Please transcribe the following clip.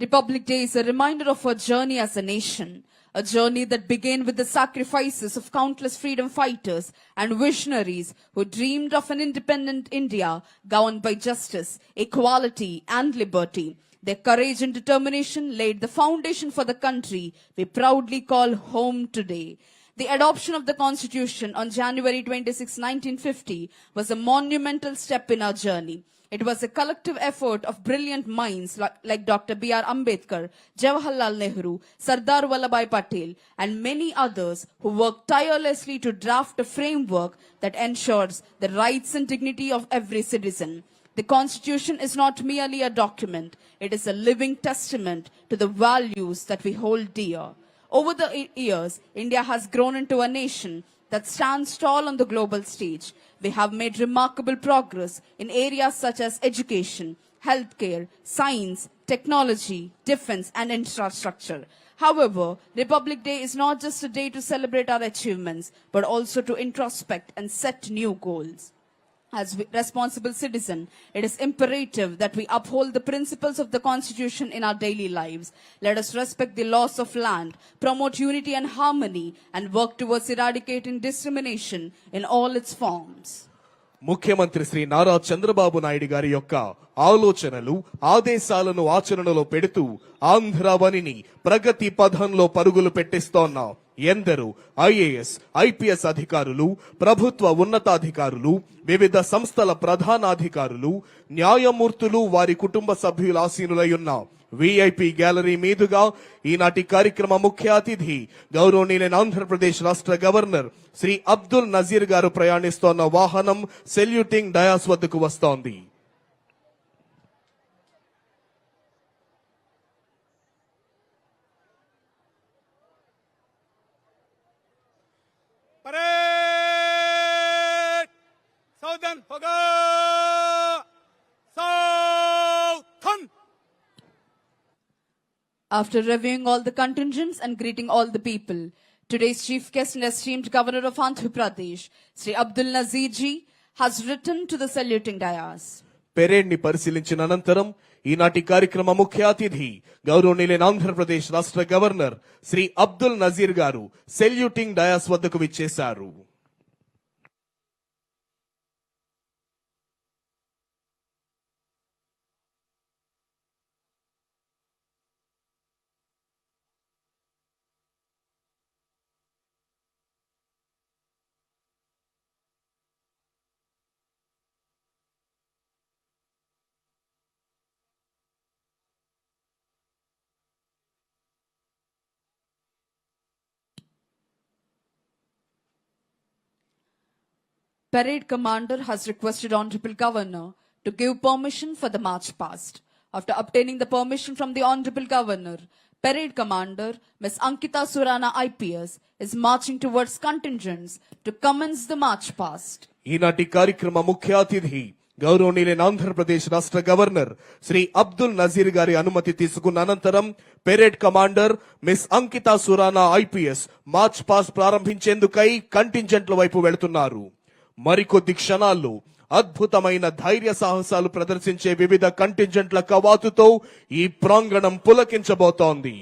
Republic Day is a reminder of our journey as a nation, a journey that began with the sacrifices of countless freedom fighters and visionaries who dreamed of an independent India governed by justice, equality, and liberty. Their courage and determination laid the foundation for the country we proudly call home today. The adoption of the Constitution on January 26, 1950 was a monumental step in our journey. It was a collective effort of brilliant minds like, like Dr. B.R. Ambedkar, Jawaharlal Nehru, Sardar Vallabhai Patel, and many others who worked tirelessly to draft a framework that ensures the rights and dignity of every citizen. The Constitution is not merely a document, it is a living testament to the values that we hold dear. Over the years, India has grown into a nation that stands tall on the global stage. We have made remarkable progress in areas such as education, healthcare, science, technology, defense, and infrastructure. However, Republic Day is not just a day to celebrate our achievements, but also to introspect and set new goals. As we- responsible citizen, it is imperative that we uphold the principles of the Constitution in our daily lives. Let us respect the laws of land, promote unity and harmony, and work towards eradicating discrimination in all its forms. ముఖ్యమంత్రి శ్రీ నారా చంద్రబాబు నాయుడు గారి యొక్క ఆలోచనలు ఆదేశాలను ఆచరణలో పెడుతూ ఆంధ్రవనిని ప్రగతి పథంలో పరుగులు పెట్టిస్తోన్నాం ఎందరో ఐఏఎస్ ఐపీఎస్ అధికారులు ప్రభుత్వ ఉన్నతాధికారులు వివిధ సంస్థల ప్రధానాధికారులు న్యాయమూర్తులు వారి కుటుంబ సభ్యుల ఆసీనులై ఉన్న విఐపి గ్యాలరీ మీదుగా ఈనాటి కార్యక్రమ ముఖ్య అతిథి గౌరవనీయులైన ఆంధ్రప్రదేశ్ రాష్ట్ర గవర్నర్ శ్రీ అబ్దుల్ నజీర్ గారు ప్రయాణిస్తోన్న వాహనం సెల్యూటింగ్ డయాస్ వద్దకు వస్తోంది. Baden, Hoga, Southern. After reviewing all the contingents and greeting all the people, today's chief guest and esteemed governor of Andhra Pradesh, Sri Abdul Nazir ji, has written to the saluting dais. పెరేడ్ని పరిశీలించిన అనంతరం ఈనాటి కార్యక్రమ ముఖ్య అతిథి గౌరవనీయులైన ఆంధ్రప్రదేశ్ రాష్ట్ర governor Shri Abdul Nazir గారు saluting dais వద్దకు విచ్చేశారు Parade commander has requested Honorable Governor to give permission for the march past. After obtaining the permission from the Honorable Governor, Parade Commander Ms. Ankita Surana IPS is marching towards contingents to commence the march past. ఈనాటి కార్యక్రమ ముఖ్య అతిథి గౌరవనీయులైన ఆంధ్రప్రదేశ్ రాష్ట్ర governor Shri Abdul Nazir గారి అనుమతి తీసుకున్న అనంతరం parade commander miss Ankita Surana IPS march past ప్రారంభించేందుకై కంటింజెంట్ల వైపు వెళుతున్నారు మరికొద్ది క్షణాల్లో అద్భుతమైన ధైర్య సాహసాలు ప్రదర్శించే వివిధ కంటింజెంట్ల కవాతుతో ఈ ప్రాంగణం పులకించబోతోంది.